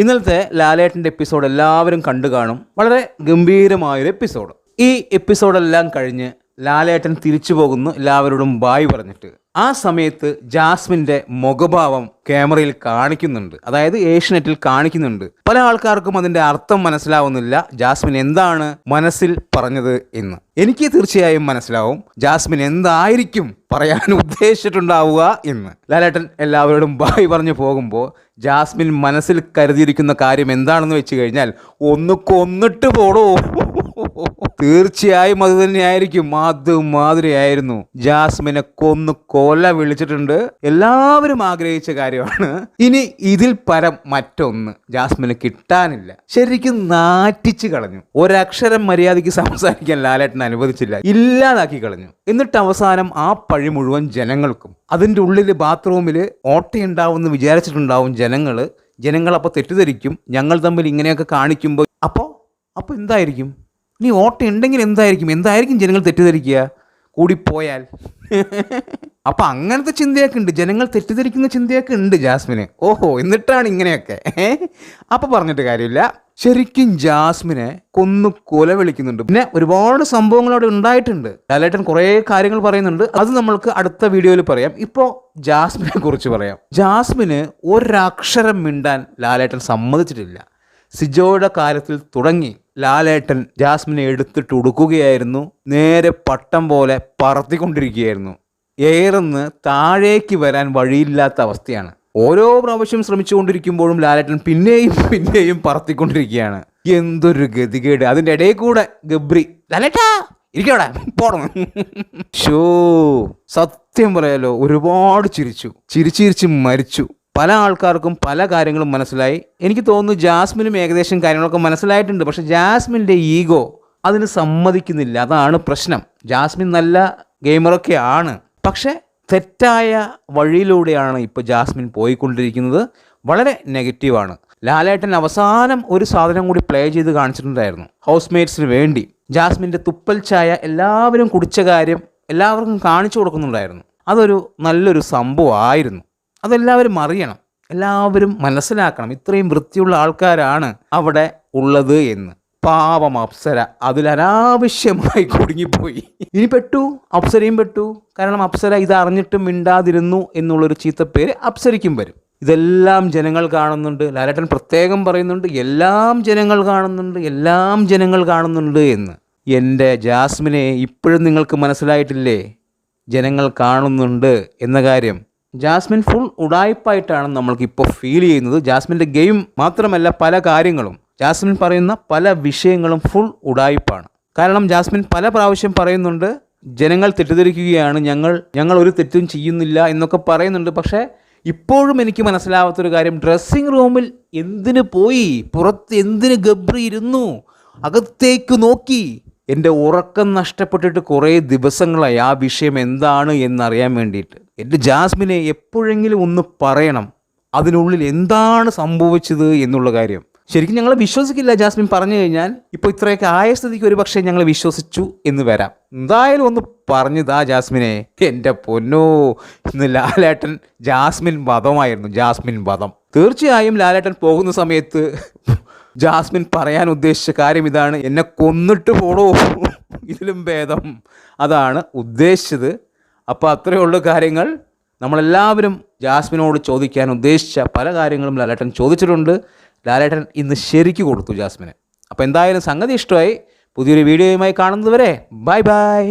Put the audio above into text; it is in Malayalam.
ഇന്നലത്തെ ലാലേട്ടന്റെ എപ്പിസോഡ് എല്ലാവരും കണ്ടു കാണും. വളരെ ഗംഭീരമായൊരു എപ്പിസോഡ് ഈ എപ്പിസോഡെല്ലാം കഴിഞ്ഞ് ലാലേട്ടൻ തിരിച്ചു പോകുന്നു എല്ലാവരോടും ബായ് പറഞ്ഞിട്ട്. ആ സമയത്ത് ജാസ്മിന്റെ മുഖഭാവം ക്യാമറയിൽ കാണിക്കുന്നുണ്ട്. അതായത് ഏഷ്യനെറ്റിൽ കാണിക്കുന്നുണ്ട്. പല ആൾക്കാർക്കും അതിന്റെ അർത്ഥം മനസ്സിലാവുന്നില്ല. ജാസ്മിൻ എന്താണ് മനസ്സിൽ പറഞ്ഞത് എന്ന്. എനിക്ക് തീർച്ചയായും മനസ്സിലാവും. ജാസ്മിൻ എന്തായിരിക്കും പറയാൻ ഉദ്ദേശിച്ചിട്ടുണ്ടാവുക എന്ന്. ലാലേട്ടൻ എല്ലാവരോടും ബായ് പറഞ്ഞു പോകുമ്പോൾ ജാസ്മിൻ മനസ്സിൽ കരുതിയിരിക്കുന്ന കാര്യം എന്താണെന്ന് വെച്ച് കഴിഞ്ഞാൽ ഒന്ന് കൊന്നിട്ട് പോടോ. തീർച്ചയായും അത് തന്നെയായിരിക്കും. മാതിരിയായിരുന്നു ജാസ്മിനെ കൊന്ന് കൊല വിളിച്ചിട്ടുണ്ട്. എല്ലാവരും ആഗ്രഹിച്ച കാര്യമാണ്. ഇനി ഇതിൽ പരം മറ്റൊന്ന് ജാസ്മിന് കിട്ടാനില്ല. ശരിക്കും നാറ്റിച്ചു കളഞ്ഞു. ഒരക്ഷരം മര്യാദയ്ക്ക് സംസാരിക്കാൻ ലാലേട്ടൻ അനുവദിച്ചില്ല. ഇല്ലാതാക്കി കളഞ്ഞു. എന്നിട്ട് അവസാനം ആ പഴി മുഴുവൻ ജനങ്ങൾക്കും അതിന്റെ ഉള്ളിൽ ബാത്റൂമിൽ ഓട്ടയുണ്ടാവുമെന്ന് വിചാരിച്ചിട്ടുണ്ടാവും ജനങ്ങൾ. ജനങ്ങൾ അപ്പോൾ തെറ്റിദ്ധരിക്കും. ഞങ്ങൾ തമ്മിൽ ഇങ്ങനെയൊക്കെ കാണിക്കുമ്പോൾ അപ്പോൾ അപ്പോൾ എന്തായിരിക്കും? ഇനി ഓട്ടം ഉണ്ടെങ്കിൽ എന്തായിരിക്കും? എന്തായിരിക്കും ജനങ്ങൾ തെറ്റിദ്ധരിക്കുക? കൂടിപ്പോയാൽ. അപ്പം അങ്ങനത്തെ ചിന്തയൊക്കെ ഉണ്ട് ജനങ്ങൾ തെറ്റിദ്ധരിക്കുന്ന ചിന്തയൊക്കെ ഉണ്ട് ജാസ്മിന്. ഓഹോ എന്നിട്ടാണ് ഇങ്ങനെയൊക്കെ. അപ്പൊ പറഞ്ഞിട്ട് കാര്യമില്ല. ശരിക്കും ജാസ്മിനെ കൊന്നു കൊല വിളിക്കുന്നുണ്ട്. പിന്നെ ഒരുപാട് സംഭവങ്ങൾ അവിടെ ഉണ്ടായിട്ടുണ്ട്. ലാലേട്ടൻ കുറേ കാര്യങ്ങൾ പറയുന്നുണ്ട്. അത് നമ്മൾക്ക് അടുത്ത വീഡിയോയിൽ പറയാം. ഇപ്പോ ജാസ്മിനെ കുറിച്ച് പറയാം. ജാസ്മിന് ഒരക്ഷരം മിണ്ടാൻ ലാലേട്ടൻ സമ്മതിച്ചിട്ടില്ല. സിജോയുടെ കാര്യത്തിൽ തുടങ്ങി ലാലേട്ടൻ ജാസ്മിനെ എടുത്തിട്ട് ഉടുക്കുകയായിരുന്നു. നേരെ പട്ടം പോലെ പറത്തിക്കൊണ്ടിരിക്കുകയായിരുന്നു. എയർന്ന് താഴേക്ക് വരാൻ വഴിയില്ലാത്ത അവസ്ഥയാണ്. ഓരോ പ്രാവശ്യം ശ്രമിച്ചുകൊണ്ടിരിക്കുമ്പോഴും ലാലേട്ടൻ പിന്നെയും പിന്നെയും പറത്തിക്കൊണ്ടിരിക്കുകയാണ്. എന്തൊരു ഗതികേട്. അതിന്റെ ഇടയിൽ കൂടെ ഗബ്രി ലാലേട്ടാ ഇരിക്കവിടെ പോണം ഷോ സത്യം പറയാലോ ഒരുപാട് ചിരിച്ചു. ചിരിച്ചിരിച്ച് മരിച്ചു. പല ആൾക്കാർക്കും പല കാര്യങ്ങളും മനസ്സിലായി. എനിക്ക് തോന്നുന്നു ജാസ്മിനും ഏകദേശം കാര്യങ്ങളൊക്കെ മനസ്സിലായിട്ടുണ്ട്. പക്ഷെ ജാസ്മിന്റെ ഈഗോ അതിന് സമ്മതിക്കുന്നില്ല. അതാണ് പ്രശ്നം. ജാസ്മിൻ നല്ല ഗെയിമറൊക്കെ ആണ്. പക്ഷെ തെറ്റായ വഴിയിലൂടെയാണ് ഇപ്പോൾ ജാസ്മിൻ പോയിക്കൊണ്ടിരിക്കുന്നത്. വളരെ നെഗറ്റീവാണ്. ലാലേട്ടൻ അവസാനം ഒരു സാധനം കൂടി പ്ലേ ചെയ്ത് കാണിച്ചിട്ടുണ്ടായിരുന്നു. ഹൗസ് മേറ്റ്സിന് വേണ്ടി. ജാസ്മിന്റെ തുപ്പൽ ചായ എല്ലാവരും കുടിച്ച കാര്യം എല്ലാവർക്കും കാണിച്ചു കൊടുക്കുന്നുണ്ടായിരുന്നു. അതൊരു നല്ലൊരു സംഭവമായിരുന്നു. അതെല്ലാവരും അറിയണം. എല്ലാവരും മനസ്സിലാക്കണം. ഇത്രയും വൃത്തിയുള്ള ആൾക്കാരാണ് അവിടെ ഉള്ളത് എന്ന്. പാവം അപ്സര. അതിൽ അനാവശ്യമായി കുടുങ്ങിപ്പോയി. ഇനി പെട്ടു? അപ്സരയും പെട്ടു. കാരണം അപ്സര ഇത് അറിഞ്ഞിട്ടും മിണ്ടാതിരുന്നു എന്നുള്ളൊരു ചീത്തപ്പേര് അപ്സരയ്ക്കും വരും. ഇതെല്ലാം ജനങ്ങൾ കാണുന്നുണ്ട്. ലാലേട്ടൻ പ്രത്യേകം പറയുന്നുണ്ട് എല്ലാം ജനങ്ങൾ കാണുന്നുണ്ട് എല്ലാം ജനങ്ങൾ കാണുന്നുണ്ട് എന്ന്. എന്റെ ജാസ്മിനെ ഇപ്പോഴും നിങ്ങൾക്ക് മനസ്സിലായിട്ടില്ലേ? ജനങ്ങൾ കാണുന്നുണ്ട് എന്ന കാര്യം. ജാസ്മിൻ ഫുൾ ഉടായ്പായിട്ടാണ് നമ്മൾക്ക് ഇപ്പോൾ ഫീൽ ചെയ്യുന്നത്. ജാസ്മിന്റെ ഗെയിം മാത്രമല്ല പല കാര്യങ്ങളും. ജാസ്മിൻ പറയുന്ന പല വിഷയങ്ങളും ഫുൾ ഉടായ്പാണ് കാരണം ജാസ്മിൻ പല പ്രാവശ്യം പറയുന്നുണ്ട് ജനങ്ങൾ തെറ്റിദ്ധരിക്കുകയാണ് ഞങ്ങൾ ഞങ്ങൾ ഒരു തെറ്റും ചെയ്യുന്നില്ല എന്നൊക്കെ പറയുന്നുണ്ട്. പക്ഷേ ഇപ്പോഴും എനിക്ക് മനസ്സിലാവാത്തൊരു കാര്യം ഡ്രസ്സിംഗ് റൂമിൽ എന്തിന് പോയി? പുറത്ത് എന്തിന് ഗബ്രി ഇരുന്നു? അകത്തേക്ക് നോക്കി. എന്റെ ഉറക്കം നഷ്ടപ്പെട്ടിട്ട് കുറേ ദിവസങ്ങളായി ആ വിഷയം എന്താണ് എന്നറിയാൻ വേണ്ടിയിട്ട്. എന്റെ ജാസ്മിനെ എപ്പോഴെങ്കിലും ഒന്ന് പറയണം അതിനുള്ളിൽ എന്താണ് സംഭവിച്ചത് എന്നുള്ള കാര്യം. ശരിക്കും ഞങ്ങൾ വിശ്വസിക്കില്ല ജാസ്മിൻ പറഞ്ഞു കഴിഞ്ഞാൽ. ഇപ്പോൾ ഇത്രയൊക്കെ ആയ സ്ഥിതിക്ക് ഒരു പക്ഷേ ഞങ്ങൾ വിശ്വസിച്ചു എന്ന് വരാം. എന്തായാലും ഒന്ന് പറഞ്ഞതാ ജാസ്മിനെ എന്റെ പൊന്നോ. ഇന്ന് ലാലേട്ടൻ ജാസ്മിൻ വധമായിരുന്നു ജാസ്മിൻ വധം. തീർച്ചയായും ലാലേട്ടൻ പോകുന്ന സമയത്ത് ജാസ്മിൻ പറയാൻ ഉദ്ദേശിച്ച കാര്യം ഇതാണ്. എന്നെ കൊന്നിട്ട് പോടോ. ഇതിലും ഭേദം. അതാണ് ഉദ്ദേശിച്ചത്. അപ്പോൾ അത്രയേ ഉള്ളൂ കാര്യങ്ങൾ. നമ്മളെല്ലാവരും ജാസ്മിനോട് ചോദിക്കാൻ ഉദ്ദേശിച്ച പല കാര്യങ്ങളും ലാലേട്ടൻ ചോദിച്ചിട്ടുണ്ട്. ലാലേട്ടൻ ഇന്ന് ശരിക്ക് കൊടുത്തു ജാസ്മിന്. അപ്പോൾ എന്തായാലും സംഗതി ഇഷ്ടമായി. പുതിയൊരു വീഡിയോയുമായി കാണുന്നതുവരെ ബൈ ബൈ.